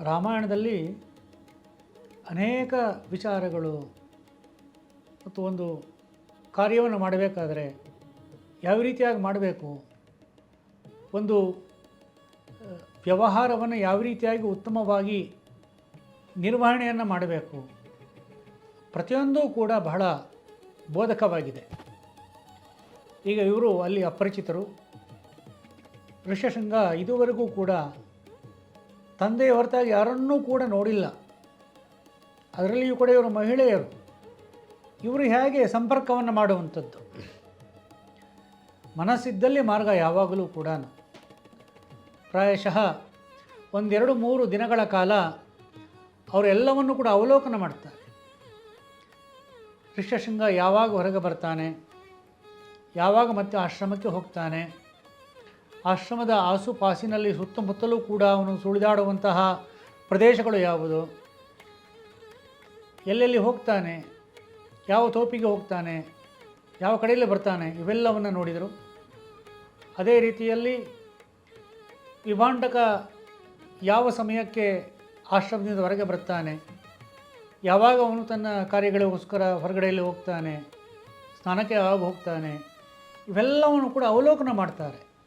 ರಾಮಾಯಣದಲ್ಲಿ ಅನೇಕ ವಿಚಾರಗಳು ಮತ್ತು ಒಂದು ಕಾರ್ಯವನ್ನು ಮಾಡಬೇಕಾದರೆ ಯಾವ ರೀತಿಯಾಗಿ ಮಾಡಬೇಕು? ಒಂದು ವ್ಯವಹಾರವನ್ನು ಯಾವ ರೀತಿಯಾಗಿ ಉತ್ತಮವಾಗಿ ನಿರ್ವಹಣೆಯನ್ನು ಮಾಡಬೇಕು? ಪ್ರತಿಯೊಂದೂ ಕೂಡ ಬಹಳ ಬೋಧಕವಾಗಿದೆ. ಈಗ ಇವರು ಅಲ್ಲಿ ಅಪರಿಚಿತರು. ಋಷಶೃಂಗ ಇದುವರೆಗೂ ಕೂಡ ತಂದೆಯ ಹೊರತಾಗಿ ಯಾರನ್ನೂ ಕೂಡ ನೋಡಿಲ್ಲ. ಅದರಲ್ಲಿಯೂ ಕೂಡ ಇವರು ಮಹಿಳೆಯರು. ಇವರು ಹೇಗೆ ಸಂಪರ್ಕವನ್ನು ಮಾಡುವಂಥದ್ದು? ಮನಸ್ಸಿದ್ದಲ್ಲಿ ಮಾರ್ಗ ಯಾವಾಗಲೂ ಕೂಡ ಪ್ರಾಯಶಃ ಒಂದೆರಡು ಮೂರು ದಿನಗಳ ಕಾಲ ಅವರೆಲ್ಲವನ್ನು ಕೂಡ ಅವಲೋಕನ ಮಾಡ್ತಾರೆ. ಋಷ್ಯಶೃಂಗ ಯಾವಾಗ ಹೊರಗೆ ಬರ್ತಾನೆ? ಯಾವಾಗ ಮತ್ತೆ ಆಶ್ರಮಕ್ಕೆ ಹೋಗ್ತಾನೆ? ಆಶ್ರಮದ ಆಸುಪಾಸಿನಲ್ಲಿ ಸುತ್ತಮುತ್ತಲೂ ಕೂಡ ಅವನು ಸುಳಿದಾಡುವಂತಹ ಪ್ರದೇಶಗಳು ಯಾವುದು? ಎಲ್ಲೆಲ್ಲಿ ಹೋಗ್ತಾನೆ? ಯಾವ ತೋಪಿಗೆ ಹೋಗ್ತಾನೆ? ಯಾವ ಕಡೆಯಲ್ಲಿ ಬರ್ತಾನೆ? ಇವೆಲ್ಲವನ್ನು ನೋಡಿದರು. ಅದೇ ರೀತಿಯಲ್ಲಿ ವಿಭಾಂಡಕ ಯಾವ ಸಮಯಕ್ಕೆ ಆಶ್ರಮದಿಂದ ಹೊರಗೆ ಬರ್ತಾನೆ? ಯಾವಾಗ ಅವನು ತನ್ನ ಕಾರ್ಯಗಳಿಗೋಸ್ಕರ ಹೊರಗಡೆಯಲ್ಲಿ ಹೋಗ್ತಾನೆ? ಸ್ನಾನಕ್ಕೆ ಯಾವಾಗ ಹೋಗ್ತಾನೆ? ಇವೆಲ್ಲವನ್ನು ಕೂಡ ಅವಲೋಕನ ಮಾಡ್ತಾರೆ.